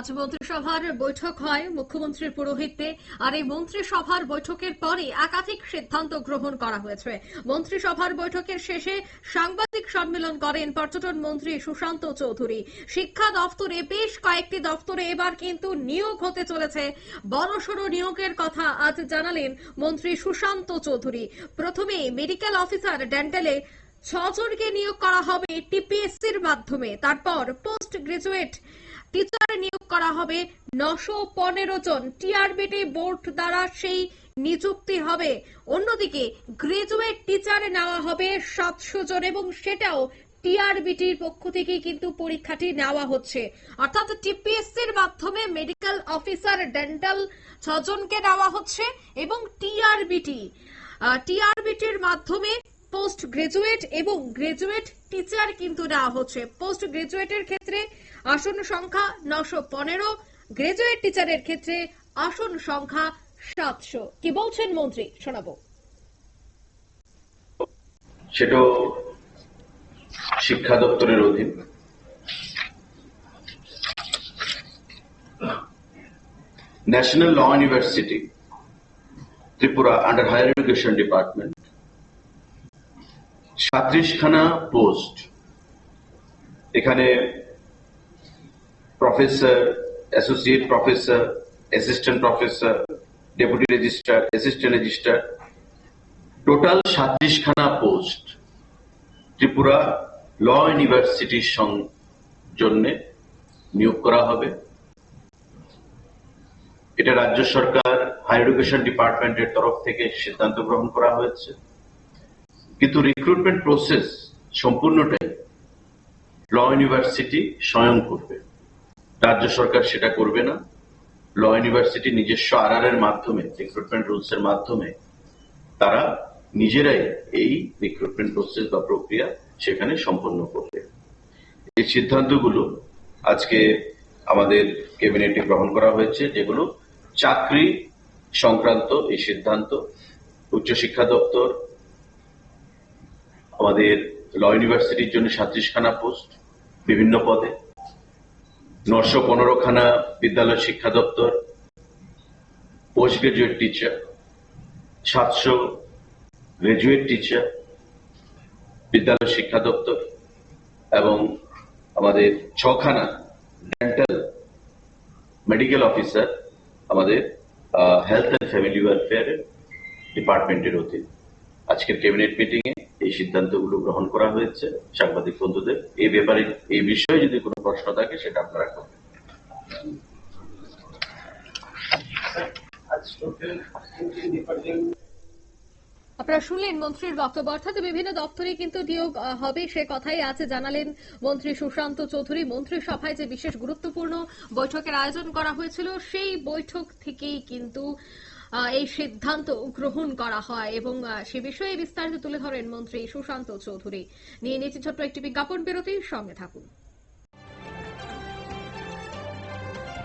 আজ মন্ত্রিসভার বৈঠক হয়। মুখ্যমন্ত্রীর পুরোহিত্যে আর এই মন্ত্রিসভার বৈঠকের পরে একাধিক সিদ্ধান্ত গ্রহণ করা হয়েছে। মন্ত্রিসভার বৈঠকের শেষে সাংবাদিক সম্মেলন করেন পর্যটন মন্ত্রী সুশান্ত চৌধুরী। শিক্ষা দফতরে বেশ কয়েকটি দফতরে এবার কিন্তু নিয়োগ হতে চলেছে। বড়সড় নিয়োগের কথা আজ জানালেন মন্ত্রী সুশান্ত চৌধুরী। প্রথমে মেডিকেল অফিসার ডেন্টালে ছজনকে নিয়োগ করা হবে টিপিএসসির মাধ্যমে। তারপর পোস্ট গ্রাজুয়েট টিচার নিয়োগ করা হবে। নশো পনেরো জন টিআরবিটি বোর্ড দ্বারা সেই নিযুক্তি হবে। অন্যদিকে গ্রাজুয়েট টিচার নেওয়া হবে সাতশো জন এবং সেটাও টিআরবিটির পক্ষ থেকে কিন্তু পরীক্ষাটি নেওয়া হচ্ছে। অর্থাৎ টিপিএসসির মাধ্যমে মেডিকেল অফিসার ডেন্টাল ছজনকে নেওয়া হচ্ছে এবং টিআরবিটি টিআরবিটির মাধ্যমে পোস্ট গ্রাজুয়েট এবং গ্রাজুয়েট টিচার কিন্তু নেওয়া হচ্ছে। পোস্ট গ্রাজুয়েটের ক্ষেত্রে আসন সংখ্যা নশো পনেরো, গ্রাজুয়েট টিচারের ক্ষেত্রে আসন সংখ্যা সাতশো। কি বলছেন মন্ত্রী? শোনাবো। সেটাও শিক্ষা দপ্তরের অধীন। National law university, Tripura under higher education department সাত্রিশখানা post. এখানে professor, associate professor, assistant professor, deputy registrar, assistant registrar. Total সাত্রিশখানা post Tripura law ইউনিভার্সিটির জন্য নিয়োগ করা হবে। এটা রাজ্য সরকার, হায়ার এডুকেশন ডিপার্টমেন্টের তরফ থেকে সিদ্ধান্ত গ্রহণ করা হয়েছে। কিন্তু রিক্রুটমেন্ট প্রসেস সম্পূর্ণটাই ল ইউনিভার্সিটি স্বয়ং করবে। রাজ্য সরকার সেটা করবে না। ল ইউনিভার্সিটি নিজস্ব আর এর মাধ্যমে রিক্রুটমেন্ট রুলস এর মাধ্যমে তারা নিজেরাই এই রিক্রুটমেন্ট প্রসেস বা প্রক্রিয়া সেখানে সম্পন্ন করবে। এই সিদ্ধান্তগুলো আজকে আমাদের ক্যাবিনেটে গ্রহণ করা হয়েছে যেগুলো চাকরি সংক্রান্ত এই সিদ্ধান্ত, উচ্চশিক্ষা দপ্তর আমাদের ল ইউনিভার্সিটির জন্য সাত্রিশখানা পোস্ট বিভিন্ন পদে। নশো পনেরো খানা বিদ্যালয় শিক্ষা দপ্তর, পোস্ট গ্রাজুয়েট টিচার, সাতশো গ্রাজুয়েট টিচার, বিদ্যালয় শিক্ষা দপ্তর এবং আমাদের ছখানা ডেন্টাল মেডিকেল অফিসার আমাদের হেলথ অ্যান্ড ফ্যামিলি ওয়েলফেয়ার ডিপার্টমেন্টের অধীন। আজকের ক্যাবিনেট মিটিং এ এই সিদ্ধান্তগুলো গ্রহণ করা হয়েছে। সাংবাদিক বন্ধুদের, এই ব্যাপারে, এই বিষয়ে যদি কোনো প্রশ্ন থাকে, সেটা আপনারা করবেন। আপনারা শুনলেন মন্ত্রীর বক্তব্য। অর্থাৎ বিভিন্ন দপ্তরে কিন্তু নিয়োগ হবে, সে কথাই আছে, জানালেন মন্ত্রী সুশান্ত চৌধুরী। মন্ত্রিসভায় যে বিশেষ গুরুত্বপূর্ণ বৈঠকের আয়োজন করা হয়েছিল, সেই বৈঠক থেকেই কিন্তু এই সিদ্ধান্ত গ্রহণ করা হয় এবং সে বিষয়ে বিস্তারিত তুলে ধরেন মন্ত্রী সুশান্ত চৌধুরী। নিয়ে নিয়েছি ছোট্ট একটি বিজ্ঞাপন বিরতির সঙ্গে থাকুন।